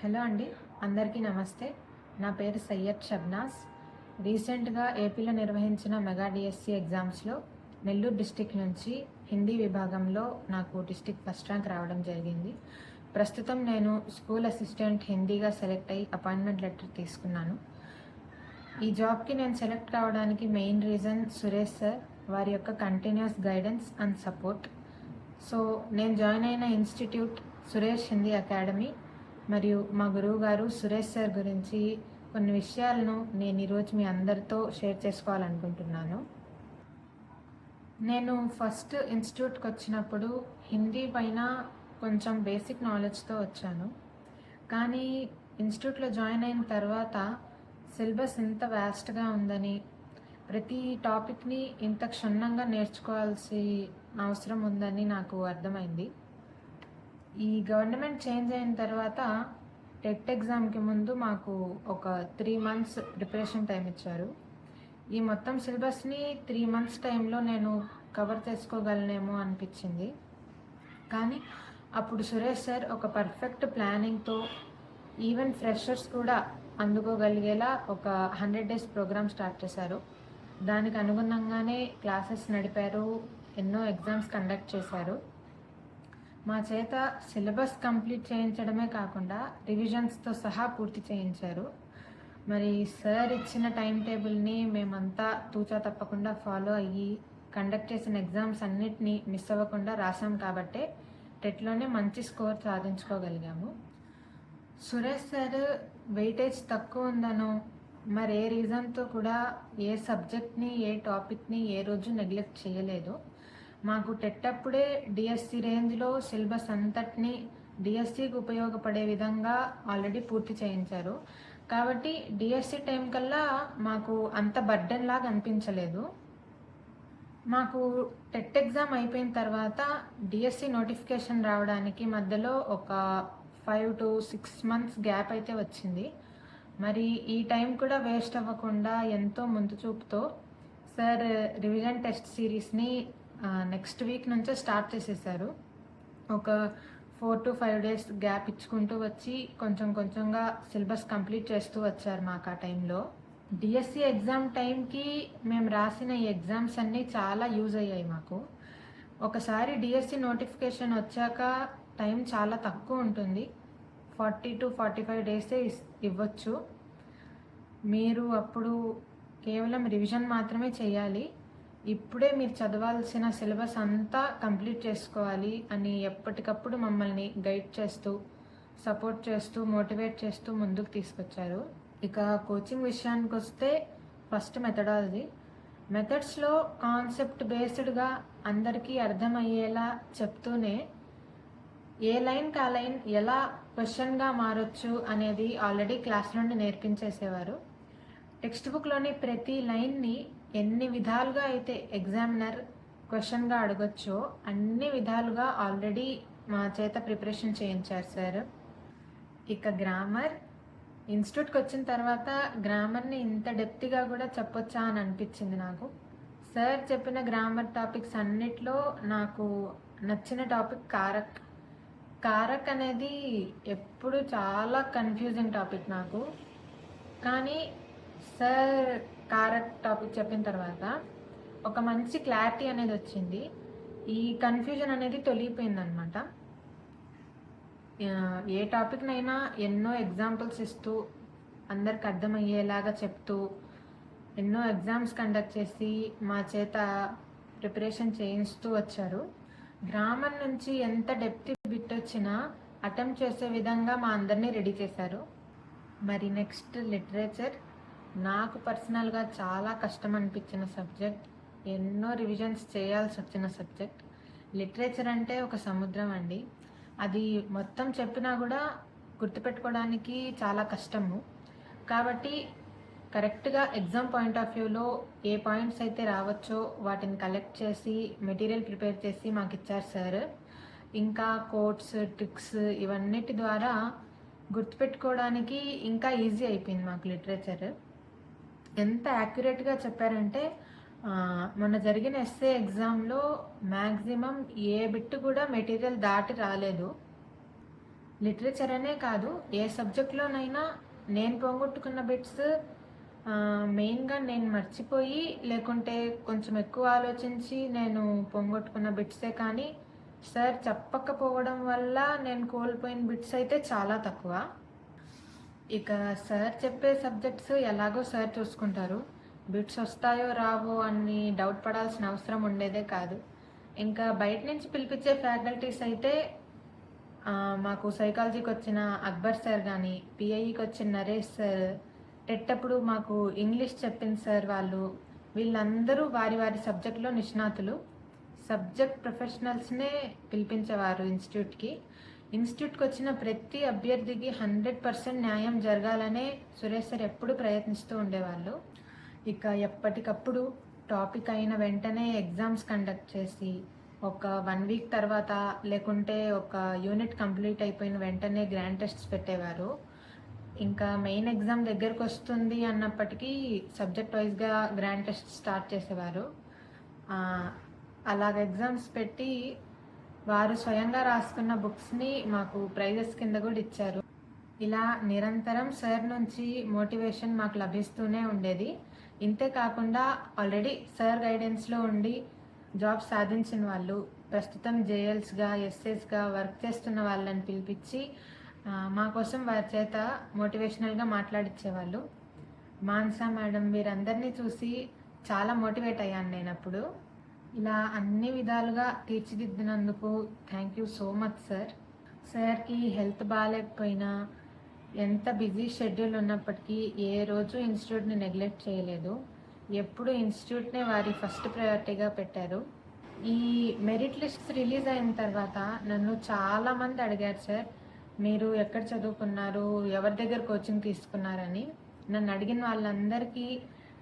Hello అండి అందరికీ నమస్తే. నా పేరు సయ్యద్ షబ్నాస్. రీసెంట్గా ఏపీలో నిర్వహించిన మెగా డిఎస్సి ఎగ్జామ్స్లో నెల్లూరు డిస్టిక్ నుంచి హిందీ విభాగంలో నాకు డిస్టిక్ ఫస్ట్ ర్యాంక్ రావడం జరిగింది. ప్రస్తుతం నేను స్కూల్ అసిస్టెంట్ హిందీగా సెలెక్ట్ అయ్యి అపాయింట్మెంట్ లెటర్ తీసుకున్నాను. ఈ జాబ్కి నేను సెలెక్ట్ కావడానికి మెయిన్ రీజన్ సురేష్ సార్ వారి యొక్క continuous guidance and support. So నేను జాయిన్ అయిన ఇన్స్టిట్యూట్ సురేష్ హిందీ అకాడమీ. మరియు మా గురువు గారు సురేష్ సార్ గురించి కొన్ని విషయాలను నేను ఈరోజు మీ అందరితో షేర్ చేసుకోవాలనుకుంటున్నాను. నేను ఫస్ట్ ఇన్స్టిట్యూట్కి వచ్చినప్పుడు హిందీ పైన కొంచెం బేసిక్ నాలెడ్జ్తో వచ్చాను. కానీ ఇన్స్టిట్యూట్లో జాయిన్ అయిన తర్వాత సిలబస్ ఇంత వ్యాస్ట్గా ఉందని ప్రతి టాపిక్ని ఇంత క్షుణ్ణంగా నేర్చుకోవాల్సి అవసరం ఉందని నాకు అర్థమైంది. ఈ గవర్నమెంట్ చేంజ్ అయిన తర్వాత టెట్ ఎగ్జామ్కి ముందు మాకు ఒక త్రీ మంత్స్ ప్రిపరేషన్ టైం ఇచ్చారు. ఈ మొత్తం సిలబస్ని త్రీ మంత్స్ టైంలో నేను కవర్ చేసుకోగలనేమో అనిపించింది. కానీ అప్పుడు సురేష్ సార్ ఒక పర్ఫెక్ట్ ప్లానింగ్తో ఈవెన్ ఫ్రెషర్స్ కూడా అందుకోగలిగేలా ఒక హండ్రెడ్ డేస్ ప్రోగ్రామ్ స్టార్ట్ చేశారు. దానికి అనుగుణంగానే క్లాసెస్ నడిపారు. ఎన్నో ఎగ్జామ్స్ కండక్ట్ చేశారు. మా చేత సిలబస్ కంప్లీట్ చేయించడమే కాకుండా రివిజన్స్తో సహా పూర్తి చేయించారు. మరి సార్ ఇచ్చిన టైం టేబుల్ని మేమంతా తూచా తప్పకుండా ఫాలో అయ్యి కండక్ట్ చేసిన ఎగ్జామ్స్ అన్నిటినీ మిస్ అవ్వకుండా రాసాం కాబట్టే టెట్లోనే మంచి స్కోర్ సాధించుకోగలిగాము. సురేష్ సార్ వెయిటేజ్ తక్కువ ఉందనో మరి ఏ రీజన్తో కూడా ఏ సబ్జెక్ట్ని ఏ టాపిక్ని ఏ రోజు నెగ్లెక్ట్ చేయలేదు. మాకు టెట్ అప్పుడే డిఎస్సి రేంజ్లో సిలబస్ అంతటిని డిఎస్సికి ఉపయోగపడే విధంగా ఆల్రెడీ పూర్తి చేయించారు. కాబట్టి డిఎస్సి టైం కల్లా మాకు అంత బర్డెన్ లాగా అనిపించలేదు. మాకు టెట్ ఎగ్జామ్ అయిపోయిన తర్వాత డిఎస్సి నోటిఫికేషన్ రావడానికి మధ్యలో ఒక five to six months gap అయితే వచ్చింది. మరి ఈ టైం కూడా వేస్ట్ అవ్వకుండా ఎంతో ముందు చూపుతో సార్ రివిజన్ టెస్ట్ సిరీస్ని నెక్స్ట్ వీక్ నుంచే స్టార్ట్ చేసేసారు. ఒక four to five days gap ఇచ్చుకుంటూ వచ్చి కొంచెం కొంచెంగా సిలబస్ కంప్లీట్ చేస్తూ వచ్చారు మాకు ఆ టైంలో డిఎస్సి ఎగ్జామ్ టైంకి మేము రాసిన ఈ ఎగ్జామ్స్ అన్నీ చాలా యూజ్ అయ్యాయి మాకు. ఒకసారి డిఎస్సి నోటిఫికేషన్ వచ్చాక టైం చాలా తక్కువ ఉంటుంది. ఫార్టీ టు ఫార్టీ ఫైవ్ డేసే ఇవ్వచ్చు. మీరు అప్పుడు కేవలం రివిజన్ మాత్రమే చేయాలి. ఇప్పుడే మీరు చదవాల్సిన సిలబస్ అంతా కంప్లీట్ చేసుకోవాలి అని ఎప్పటికప్పుడు మమ్మల్ని గైడ్ చేస్తూ సపోర్ట్ చేస్తూ మోటివేట్ చేస్తూ ముందుకు తీసుకొచ్చారు. ఇక కోచింగ్ విషయానికి వస్తే ఫస్ట్ మెథడాలజీ. మెథడ్స్లో కాన్సెప్ట్ బేస్డ్గా అందరికీ అర్థమయ్యేలా చెప్తూనే ఏ లైన్కి ఆ లైన్ ఎలా క్వశ్చన్గా మారొచ్చు అనేది ఆల్రెడీ క్లాస్ నుండి నేర్పించేసేవారు. టెక్స్ట్ బుక్లోని ప్రతి లైన్ని ఎన్ని విధాలుగా అయితే ఎగ్జామినర్ క్వశ్చన్గా అడగొచ్చో అన్ని విధాలుగా ఆల్రెడీ మా చేత ప్రిపరేషన్ చేయించారు సార్. ఇక గ్రామర్ ఇన్స్టిట్యూట్కి వచ్చిన తర్వాత గ్రామర్ని ఇంత డెప్త్గా కూడా చెప్పొచ్చా అని అనిపించింది నాకు. సార్ చెప్పిన గ్రామర్ టాపిక్స్ అన్నిట్లో నాకు నచ్చిన టాపిక్ కారక్. కారక్ అనేది ఎప్పుడు చాలా కన్ఫ్యూజింగ్ టాపిక్ నాకు. కానీ సార్ కారక్ టాపిక్ చెప్పిన తర్వాత ఒక మంచి క్లారిటీ అనేది వచ్చింది. ఈ కన్ఫ్యూజన్ అనేది తొలిగిపోయిందనమాట ఏ టాపిక్నైనా ఎన్నో ఎగ్జాంపుల్స్ ఇస్తూ అందరికి అర్థమయ్యేలాగా చెప్తూ ఎన్నో ఎగ్జామ్స్ కండక్ట్ చేసి మా చేత ప్రిపరేషన్ చేయిస్తూ వచ్చారు. గ్రామర్ నుంచి ఎంత డెప్త్ బిట్ వచ్చినా అటెంప్ట్ చేసే విధంగా మా అందరినీ రెడీ చేశారు. మరి నెక్స్ట్ లిటరేచర్ నాకు పర్సనల్గా చాలా కష్టం అనిపించిన సబ్జెక్ట్ ఎన్నో రివిజన్స్ చేయాల్సి వచ్చిన సబ్జెక్ట్ లిటరేచర్ అంటే ఒక సముద్రం అండి. అది మొత్తం చెప్పినా కూడా గుర్తుపెట్టుకోవడానికి చాలా కష్టము. కాబట్టి కరెక్ట్గా ఎగ్జామ్ పాయింట్ ఆఫ్ వ్యూలో ఏ పాయింట్స్ అయితే రావచ్చో వాటిని కలెక్ట్ చేసి మెటీరియల్ ప్రిపేర్ చేసి మాకు ఇచ్చారు సార్ ఇంకా కోట్స్ ట్రిక్స్ ఇవన్నిటి ద్వారా గుర్తుపెట్టుకోవడానికి ఇంకా ఈజీ అయిపోయింది మాకు లిటరేచర్ ఎంత యాక్యురేట్గా చెప్పారంటే మొన్న జరిగిన ఎస్ఏ ఎగ్జామ్లో మ్యాక్సిమం ఏ బిట్ కూడా మెటీరియల్ దాటి రాలేదు. లిటరేచర్ అనే కాదు ఏ సబ్జెక్ట్లోనైనా నేను పోగొట్టుకున్న బిట్స్ మెయిన్గా నేను మర్చిపోయి లేకుంటే కొంచెం ఎక్కువ ఆలోచించి నేను పోగొట్టుకున్న బిట్సే కానీ సార్ చెప్పకపోవడం వల్ల నేను కోల్పోయిన బిట్స్ అయితే చాలా తక్కువ. ఇక సార్ చెప్పే సబ్జెక్ట్స్ ఎలాగో సార్ చూసుకుంటారు. బిట్స్ వస్తాయో రావో అని డౌట్ పడాల్సిన అవసరం ఉండేదే కాదు. ఇంకా బయట నుంచి పిలిపించే ఫ్యాకల్టీస్ అయితే మాకు సైకాలజీకి వచ్చిన అక్బర్ సార్ కానీ పిఐఈకి వచ్చిన నరేష్ సార్ టెట్టప్పుడు మాకు ఇంగ్లీష్ చెప్పిన సార్ వాళ్ళు వీళ్ళందరూ వారి వారి సబ్జెక్ట్లో నిష్ణాతులు. సబ్జెక్ట్ ప్రొఫెషనల్స్నే పిలిపించేవారు ఇన్స్టిట్యూట్కి. ఇన్స్టిట్యూట్కి వచ్చిన ప్రతి అభ్యర్థికి హండ్రెడ్ పర్సెంట్ న్యాయం జరగాలనే సురేష్ సార్ ఎప్పుడు ప్రయత్నిస్తూ ఉండేవాళ్ళు. ఇక ఎప్పటికప్పుడు టాపిక్ అయిన వెంటనే ఎగ్జామ్స్ కండక్ట్ చేసి ఒక వన్ వీక్ తర్వాత లేకుంటే ఒక యూనిట్ కంప్లీట్ అయిపోయిన వెంటనే గ్రాండ్ టెస్ట్స్ పెట్టేవారు. ఇంకా మెయిన్ ఎగ్జామ్ దగ్గరకు వస్తుంది అన్నప్పటికీ సబ్జెక్ట్ వైజ్గా గ్రాండ్ టెస్ట్ స్టార్ట్ చేసేవారు. అలాగ ఎగ్జామ్స్ పెట్టి వారు స్వయంగా రాసుకున్న బుక్స్ని మాకు ప్రైజెస్ కింద కూడా ఇచ్చారు. ఇలా నిరంతరం సార్ నుంచి మోటివేషన్ మాకు లభిస్తూనే ఉండేది. ఇంతే కాకుండా ఆల్రెడీ సార్ గైడెన్స్లో ఉండి జాబ్ సాధించిన వాళ్ళు ప్రస్తుతం జేఎల్స్గా ఎస్ఎస్గా వర్క్ చేస్తున్న వాళ్ళని పిలిపించి మా కోసం వారి చేత మోటివేషనల్గా మాట్లాడిచ్చేవాళ్ళు. మాన్సా మేడం వీరందరినీ చూసి చాలా మోటివేట్ అయ్యాను నేను అప్పుడు ఇలా అన్ని విధాలుగా తీర్చిదిద్దినందుకు thank you so much sir సార్కి హెల్త్ బాగాలేకపోయినా ఎంత బిజీ షెడ్యూల్ ఉన్నప్పటికీ ఏ రోజు ఇన్స్టిట్యూట్ని నెగ్లెక్ట్ చేయలేదు. ఎప్పుడు ఇన్స్టిట్యూట్నే వారి ఫస్ట్ ప్రయారిటీగా పెట్టారు. ఈ మెరిట్ లిస్ట్స్ రిలీజ్ అయిన తర్వాత నన్ను చాలామంది అడిగారు సార్ మీరు ఎక్కడ చదువుకున్నారు? ఎవరి దగ్గర కోచింగ్ తీసుకున్నారని? నన్ను అడిగిన వాళ్ళందరికీ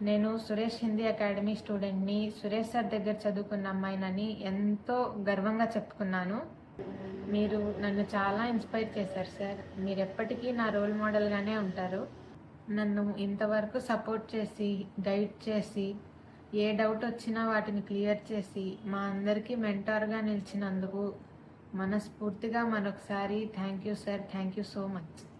నేను సురేష్ హిందీ అకాడమీ స్టూడెంట్ని సురేష్ సార్ దగ్గర చదువుకున్న అమ్మాయినని ఎంతో గర్వంగా చెప్పుకున్నాను. మీరు నన్ను చాలా ఇన్స్పైర్ చేశారు సార్. మీరు ఎప్పటికీ నా రోల్ మోడల్గానే ఉంటారు. నన్ను ఇంతవరకు సపోర్ట్ చేసి గైడ్ చేసి ఏ డౌట్ వచ్చినా వాటిని క్లియర్ చేసి మా అందరికీ మెంటార్గా నిలిచినందుకు మనస్ఫూర్తిగా మరొకసారి thank you sir. Thank you so much.